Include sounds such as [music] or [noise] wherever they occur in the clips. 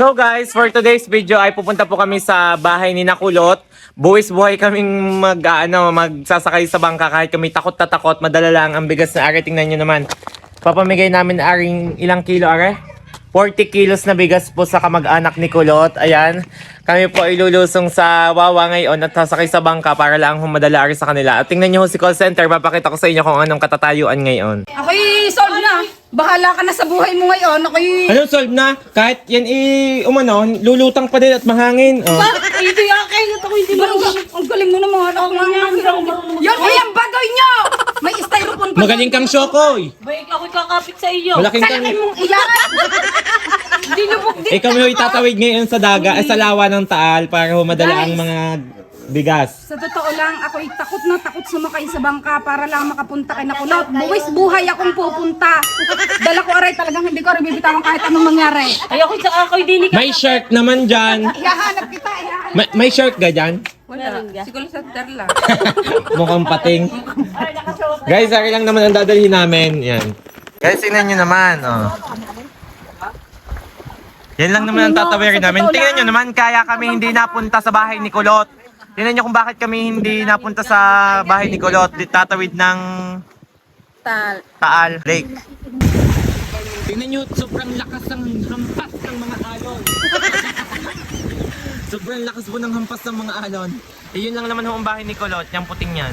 So guys, for today's video ay pupunta po kami sa bahay ni Nakulot. Buwis buhay kaming mag, ano, magsasakay sa bangka kahit kami takot na takot. Madala lang ang bigas na are. Tingnan nyo naman. Papamigay namin aring ilang kilo are? 40 kilos na bigas po sa kamag-anak ni Kulot. Ayan. Kami po ay lulusong sa Wawa ngayon at sasakay sa bangka para lang humadala ari sa kanila. At tingnan nyo si call center. Papakita ko sa inyo kung anong katatayuan ngayon. Ako'y. Bahala ka na sa buhay mo ngayon. Ako'y... Ano solve na? Kahit yan i umano, lulutang pa din at mahangin. Oh. Ay, hindi akay. Ako hindi marunong. Ang galing mo naman. Ako nga Yan, ay, ang bagoy nyo! May styrofoam pa. [laughs] Magaling kang Shokoy. Baik ako'y kakapit sa iyo. Malaking kang... Salakin mong iyan. [laughs] Hindi lubog din. Eh kami ho itatawid ngayon sa daga, eh, sa lawa ng Taal para humadala ang mga bigas. Sa totoo lang, ako'y takot na takot sumakay sa bangka para lang makapunta kay Nakulot. Buwis buhay akong pupunta. Dala ko aray talagang hindi ko rin bibitawan kahit anong mangyari. Ay ako'y sa ako'y dini ka. May shirt naman dyan. Ihahanap kita, ihahanap. May, may shirt ka dyan? Wala. Siguro sa terla. [laughs] Mukhang pating. Guys, ari lang naman ang dadalhin namin. Yan. Guys, tingnan nyo naman. Oh. Yan lang naman ang tatawirin namin. Tingnan nyo naman, kaya kami hindi napunta sa bahay ni Kulot. Tingnan nyo kung bakit kami hindi napunta sa bahay ni. Di- Tatawid ng Tal. Taal Lake. Tingnan nyo, sobrang lakas ng hampas ng mga alon. [laughs] sobrang lakas po ng hampas ng mga alon. Eh, yun lang naman ho ang bahay ni Kulot, yung puting yan.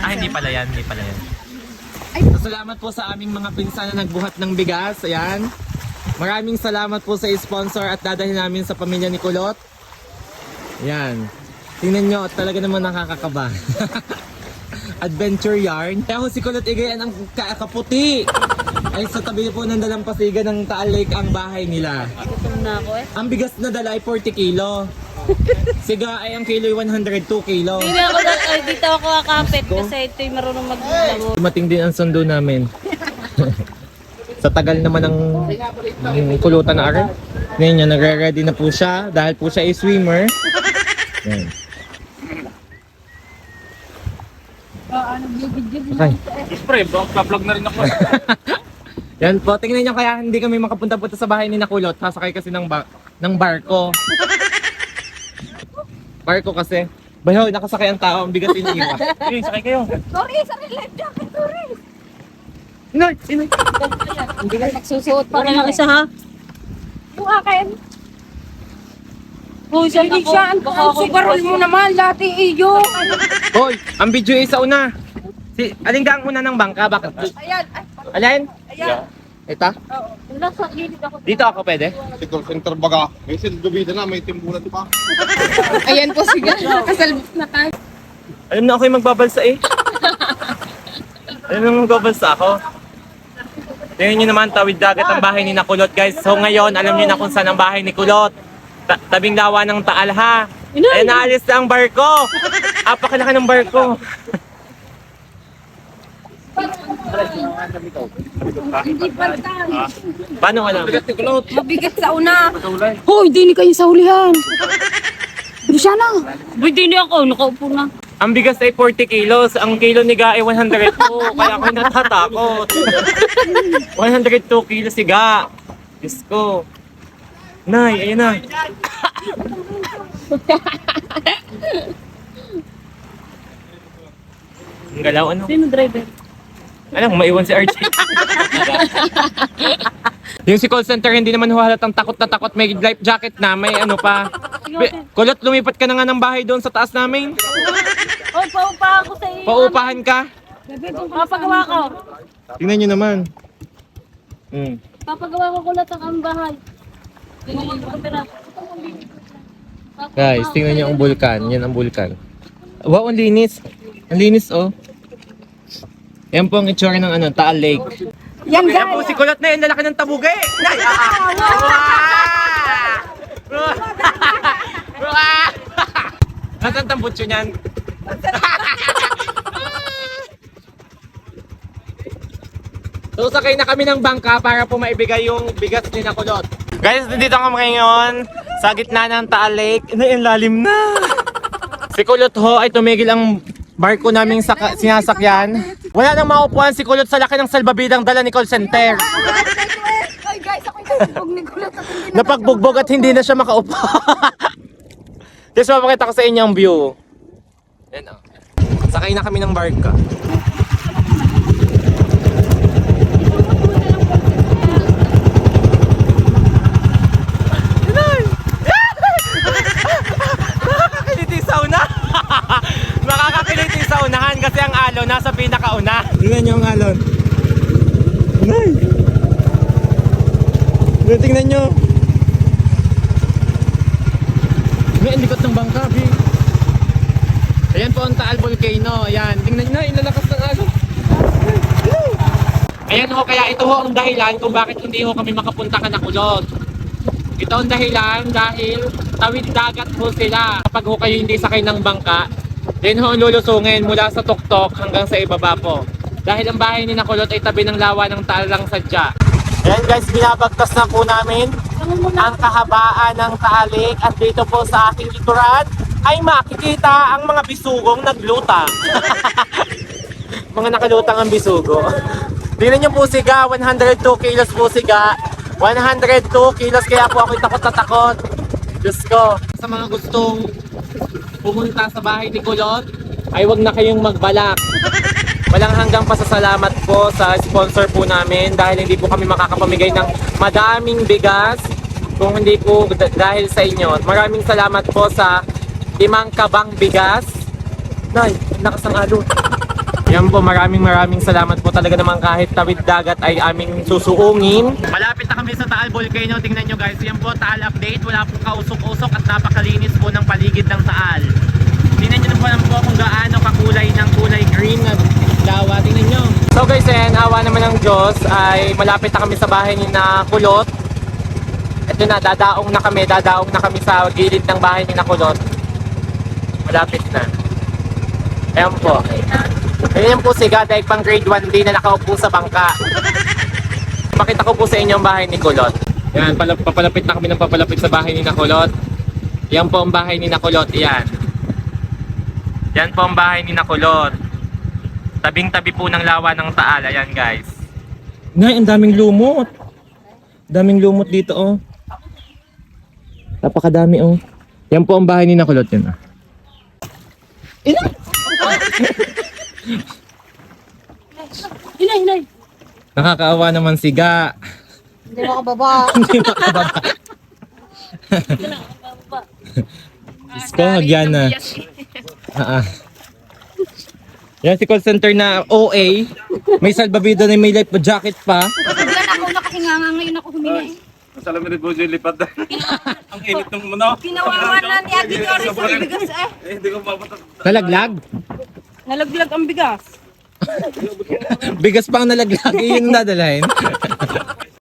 ah, hindi pala yan, hindi pala yan. So, salamat po sa aming mga pinsan na nagbuhat ng bigas. Ayan. Maraming salamat po sa sponsor at dadalhin namin sa pamilya ni Kulot. Yan. Tingnan nyo, talaga naman nakakakaba. [laughs] Adventure yarn. Kaya ho si Kulot Igayan ang ka- kaputi. Ay sa tabi po ng dalampasigan ng Taal Lake ang bahay nila. Gutom na ako eh. Ang bigas na dala ay 40 kilo. [laughs] Siga ay ang kilo ay 102 kilo. Hindi ako dal ay dito ako kakapit kasi ito'y marunong maglabo. Dumating din ang sundo namin. [laughs] sa tagal naman ng, ng kulutan na araw. Ngayon nagre-ready na po siya dahil po siya ay swimmer. Yan. Okay. Pre, vlog na rin ako. [laughs] Yan po, tingnan niyo kaya hindi kami makapunta-punta sa bahay ni Nakulot. Sasakay kasi ng, ba- ng barko. barko kasi. Bayaw, nakasakay ang tao, ang bigas iniiwan. Hey, [laughs] sakay kayo. Sorry, sorry, life jacket, sorry. Inoy, inoy. Hindi ka magsusuot pa Para lang isa ha. Yung akin. Hoy, saan siya, ang ang sugarol mo naman, lati iyo. Hoy, ang video ay sa una. Si, alin ka ang una ng bangka? Bakit? Ayan, ay, Alin? ayan. Ito? Wala sa gilid ako. Dito ako pwede? Si call center baga. May silbida na, may timbulan pa. [laughs] Ayan po, sige. Kasalbos na tayo. Alam na ako yung magbabalsa eh. Alam na magbabalsa ako. Tingnan nyo naman, tawid dagat ang bahay ni Nakulot guys. So ngayon, alam nyo na kung saan ang bahay ni Kulot. Ta- tabing lawa ng Taal ha. Eh, naalis na ang barko. Apakalaki ng barko. Hindi pa Paano alam? Mabigat sa una. Hoy, di ni kayo sa hulihan. Hindi siya na. Uy, dini ako. Nakaupo na. Ang bigas ay 40 kilos. Ang kilo ni Ga ay 102. Kaya ako natatakot. 102 kilos si Ga. Diyos ko. Nay, ayun na. [laughs] Ang galaw ano? Sino driver? Alam, maiwan si RJ. yung si call center hindi naman halatang takot na takot. May life jacket na, may ano pa. Be- Kulot, lumipat ka na nga ng bahay doon sa taas namin. Hoy, paupa ako sa iyo. Paupahan ka. Papagawa ko. Tingnan nyo naman. Mm. Papagawa ko kulat ang bahay. Guys, tingnan nyo ang bulkan. Yan ang bulkan. Wow, ang linis. Ang linis, oh. Yan po ang itsura ng ano, Taal Lake. Yan, Yan po si Kulot na yan, lalaki ng tabuga eh. Nay, ah, ah. Wow! [laughs] [laughs] Nasaan tambutso niyan? [laughs] So sakay na kami ng bangka para po maibigay yung bigas ni Nakulot. Guys, nandito kami ngayon sa gitna ng Taal Lake. Na lalim na. Si Kulot ho ay tumigil ang barko naming saka- sinasakyan. Wala nang maupuan si Kulot sa laki ng salbabidang dala ni call center. Hoy guys, ako yung Napagbog ni Kulot at hindi na Napagbugbog at hindi na siya makaupo. [laughs] Guys, mapakita ko sa inyo ang view. Yan oh. Sakay na kami ng barka. Makakakiliti sa una. Makakakiliti sa unahan kasi ang alon nasa pinakauna. Tingnan niyo ang alon. Nay! Tingnan niyo. May likot ng bangka, Bi. Ayan po ang Taal Volcano. Ayan. Tingnan nyo na, ilalakas ng alon. Ayan ho, kaya ito ho ang dahilan kung bakit hindi ho kami makapunta ka na kulot. Ito ang dahilan dahil tawid dagat ho sila. Kapag ho kayo hindi sakay ng bangka, then ho lulusungin mula sa tuktok hanggang sa ibaba po. Dahil ang bahay ni Nakulot ay tabi ng lawa ng Taal lang sadya. Ayan guys, binabagtas na po namin ang kahabaan ng taalik at dito po sa aking likuran ay makikita ang mga bisugong nagluta. [laughs] mga nakalutang ang bisugo. Tingnan niyo po siga, 102 kilos po siga. 102 kilos kaya po ako'y takot na takot. Diyos ko. Sa mga gustong pumunta sa bahay ni Kulot, ay wag na kayong magbalak. Walang hanggang pasasalamat po sa sponsor po namin dahil hindi po kami makakapamigay ng madaming bigas kung hindi po dahil sa inyo. Maraming salamat po sa limang kabang bigas. Nay, lakas ng alon. Yan po, maraming maraming salamat po talaga naman kahit tawid dagat ay aming susuungin. Malapit na kami sa Taal Volcano. Tingnan nyo guys, yan po Taal update. Wala pong kausok-usok at napakalinis po ng paligid ng Taal. Tingnan nyo na po kung gaano kakulay ng kulay green na lawa. Tingnan nyo. So guys, ayan, awa naman ng Diyos ay malapit na kami sa bahay ni na Kulot. Ito na, dadaong na kami, dadaong na kami sa gilid ng bahay ni na Kulot. Malapit na. Ayan po. Ayan po si Gaday pang grade 1D na nakaupo sa bangka. Pakita ko po sa inyo ang bahay ni Kulot. Yan, pala- papalapit na kami ng papalapit sa bahay ni Nakulot. Yan po ang bahay ni Nakulot, yan. Yan po ang bahay ni Nakulot. Tabing-tabi po ng lawa ng Taal, ayan guys. Ngay, ang daming lumot. Daming lumot dito, oh. Napakadami, oh. Yan po ang bahay ni Nakulot, yan, ah. Ina! Hinay, hinay. Nakakaawa naman si Ga. Hindi makababa. [laughs] Hindi makababa. Diyos ko, hagyan na. Ah, ah. Yan si call center na OA. May salbabida na may life jacket pa. Yan ako nakakinganga ngayon ako humingi. Nasa alam ni Bojo lipad na. Ang init ng muna. Pinawawan na ni Ate Doris sa bigas eh. Eh, hindi ko mapatak. Nalaglag? Nalaglag ang bigas. Bigas pang nalaglag. Yun ang dadalhin.